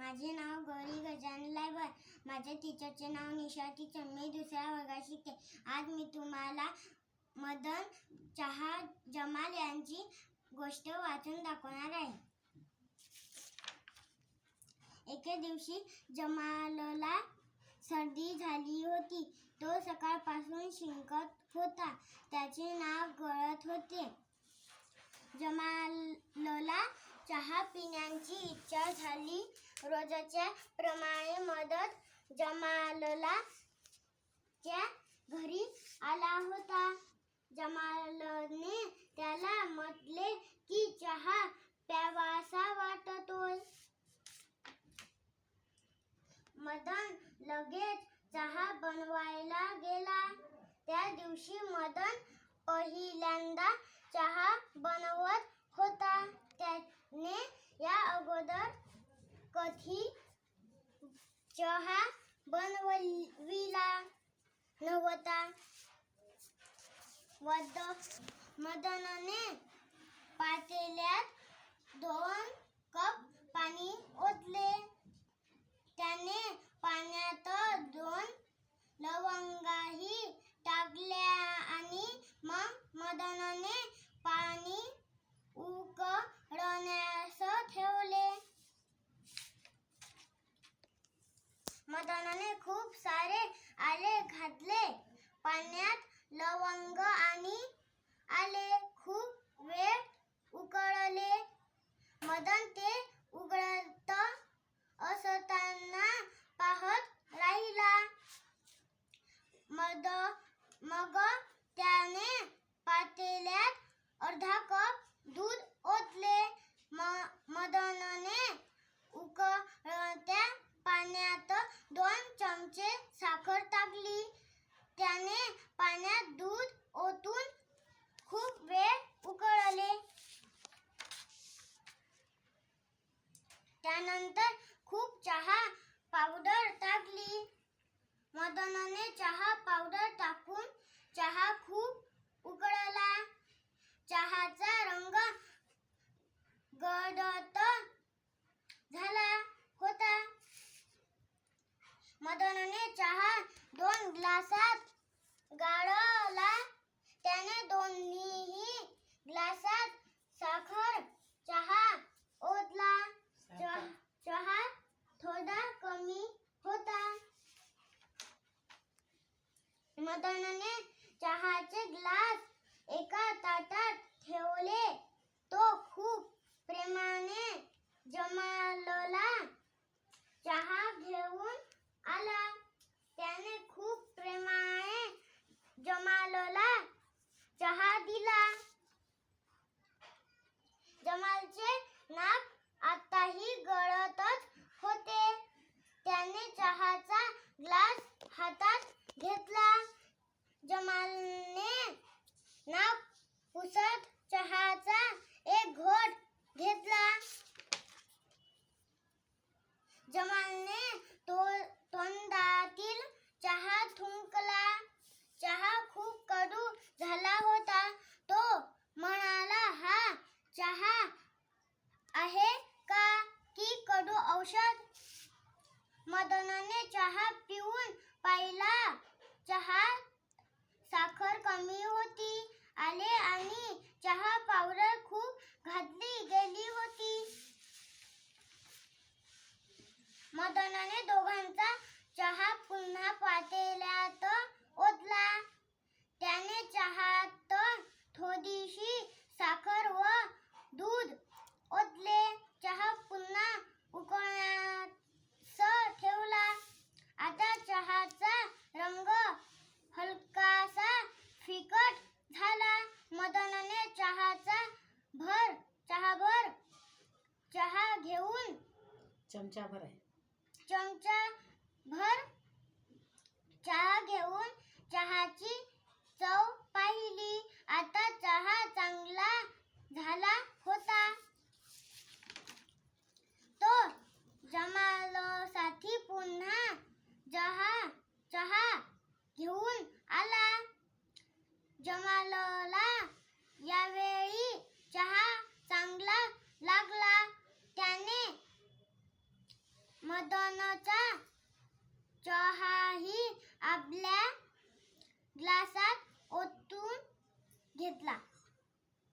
माझे नाव गौरी गजान लायबर. माझ्या टीचरचे नाव निशाती टीचर दुसऱ्या वर्गात शिकते. आज मी तुम्हाला मदन चहा जमाल यांची गोष्ट वाचून दाखवणार आहे. एके दिवशी जमालला सर्दी झाली होती. तो सकाळपासून शिंकत होता. त्याचे नाव गळत होते. जमालला चहा पिण्याची इच्छा झाली. रोजच्या प्रमाणे मदत जमालला. त्या घरी आला होता. जमालने त्याला म्हटले की चहा प्यावासा वाटतोय. मदन लगेच चहा बनवायला गेला. त्या दिवशी मदन पहिल्यांदा चहा बनवत होता. त्या चहा बनविला नव्हता वद मदनने पातेल्यात दोन कप पाणी ओतले. त्याने पाण्यात दोन लवंगाही टाकल्या आणि मग मदनने पाणी उकळण्यास ठेवले मदनने खूप सारे आले घातले पाण्यात लवंग आणि आले खूप वेळ उकळले मदन ते उघडत असताना पाहत राहिला मद मग त्याने पातेल्यात अर्धा कप दूध ओतले म मदनने उकळत्या पाण्यात दोन चमचे साखर टाकली त्याने पाण्यात दूध ओतून खूप वेळ उकळले त्यानंतर खूप चहा पावडर टाकली. मदनने चहा पावडर टाकून चहा खूप उकळला. चहाचा रंग गडत झाला होता. मदनने चहा दोन ग्लासात गाळला. त्याने दोन्हीही ग्लासात साखर चहा ओतला च- चहा थोडा कमी होता मदनने चहाचे ग्लास एका ताटात ठेवले तो खूप प्रेमाने जमालला चहा घेऊन आला त्याने खूप प्रेमाने जमालला चहा दिला जमालचे नाक आताही गळतच होते त्याने चहाचा ग्लास हातात घेतला जमालने नाक पुसत चहाचा एक घोट घेतला जमालने तो तोंडातील चहा थुंकला चहा खूप कडू झाला होता तो म्हणाला हा चहा आहे का की कडू औषध मदनने चहा पिऊन पहिला. चहा साखर कमी होती आले आणि चहा पावडर खूप घातली गेली होती मदनाने दोघांचा चहा पुन्हा पातेल्यात ओतला त्याने चहात थोडीशी साखर व दूध ओतले चहा पुन्हा उकळण्यास ठेवला आता चहाचा रंग हलकासा फिकट झाला मदनने चहाचा भर चहाभर चहा घेऊन चमचा भर आहे. चमचा भर चहा घेऊन चहाची चव पाहिली. आता चहा चांगला झाला होता. तो जमालसाठी पुन्हा चहा चहा घेऊन आला. जमालला मदनचा चहाही आपल्या ग्लासात ओतून घेतला.